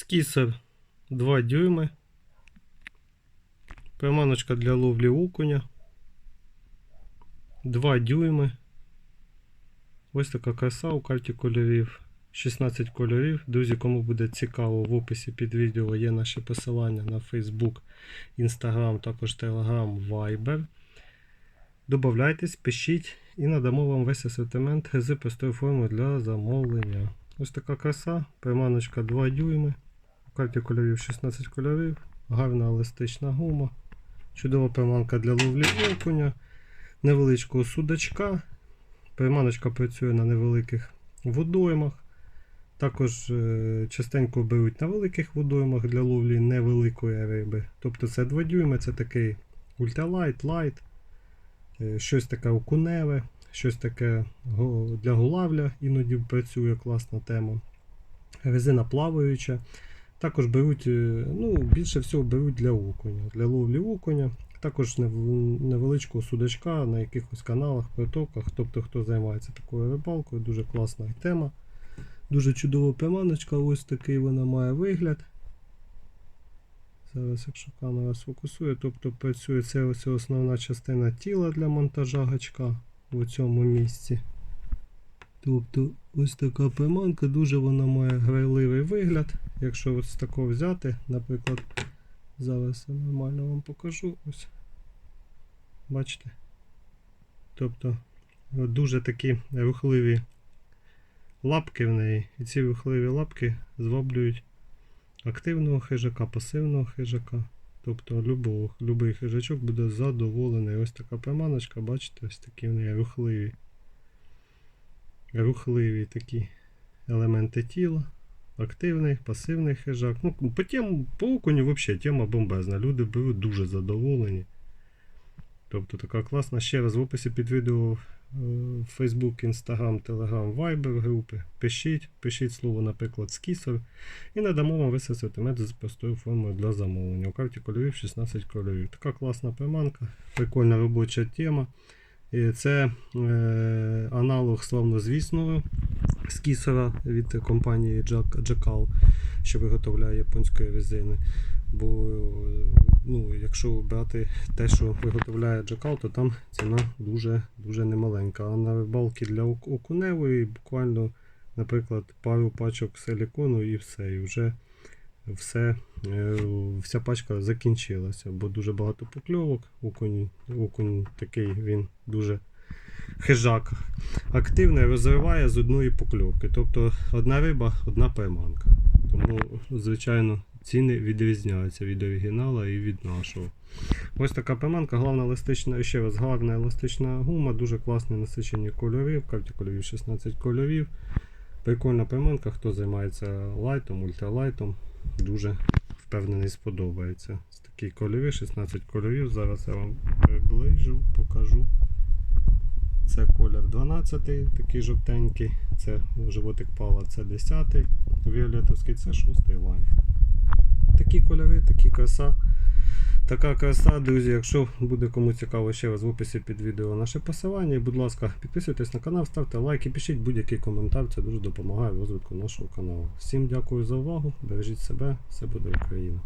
Скісер 2 дюйми. Приманочка для ловлі окуня. 2 дюйми. Ось така краса у карті кольорів. 16 кольорів. Друзі, кому буде цікаво, в описі під відео є наші посилання на Facebook, Instagram, також Telegram, Viber. Добавляйтесь, пишіть і надамо вам весь асортимент з простою формою для замовлення. Ось така краса, приманочка 2 дюйми. У карті кольорів 16 кольорів, гарна еластична гума, чудова приманка для ловлі окуня, невеличкого судачка. Приманочка працює на невеликих водоймах. Також е, частенько беруть на великих водоймах для ловлі невеликої риби. Тобто це 2 дюйми, це такий ультралайт, лайт, е, щось таке окуневе, щось таке для голавля іноді працює класна тема. Резина плаваюча. Також беруть, е, ну, більше всього беруть для окуня, для ловлі окуня. Також невеличкого судачка на якихось каналах, притоках. Тобто, хто займається такою рибалкою, дуже класна тема. Дуже чудова приманочка, ось такий вона має вигляд. Зараз, якщо камера сфокусує, тобто працює це ось основна частина тіла для монтажа гачка в цьому місці. Тобто ось така приманка, дуже вона має грайливий вигляд. Якщо ось такого взяти, наприклад, зараз я нормально вам покажу. Ось. Бачите? Тобто дуже такі рухливі лапки в неї. І ці рухливі лапки зваблюють активного хижака, пасивного хижака. Тобто любого, любий хижачок буде задоволений. Ось така приманочка, бачите, ось такі в неї рухливі. Рухливі такі елементи тіла. Активний, пасивний хижак. Ну, по, тем, по окуню взагалі тема бомбезна. Люди беруть дуже задоволені. Тобто така класна. Ще раз в описі під відео е, Facebook, Instagram, Telegram, Viber групи. Пишіть, пишіть слово, наприклад, скісер. І надамо вам весь асортимент з простою формою для замовлення. У карті кольорів 16 кольорів. Така класна приманка, прикольна робоча тема. І це е, аналог славнозвісного скісера від компанії Jack, Jackal, що виготовляє японської резини. Бо ну, якщо брати те, що виготовляє Jackal, то там ціна дуже дуже немаленька. А на рибалки для окуневої буквально, наприклад, пару пачок силікону і все. І вже все, е, вся пачка закінчилася, бо дуже багато покльовок. Окунь, окунь такий він дуже хижак. Активний розриває з одної покльовки. Тобто одна риба, одна приманка. Тому, звичайно, ціни відрізняються від оригіналу і від нашого. Ось така приманка, головна еластична, ще раз гарна еластична гума, дуже класні насичені кольори. В карті кольорів 16 кольорів. Прикольна приманка, хто займається лайтом, ультралайтом, дуже впевнений, сподобається. Такі кольори, 16 кольорів. Зараз я вам приближу, покажу. Це колір 12, такий жовтенький, це животик пала, це 10, віолетовський, це 6 лайн. Такі кольори, такі краса. Така краса, друзі. Якщо буде кому цікаво, ще раз в описі під відео наше посилання. Будь ласка, підписуйтесь на канал, ставте лайки, пишіть будь-який коментар, це дуже допомагає розвитку нашого каналу. Всім дякую за увагу, бережіть себе, все буде Україна.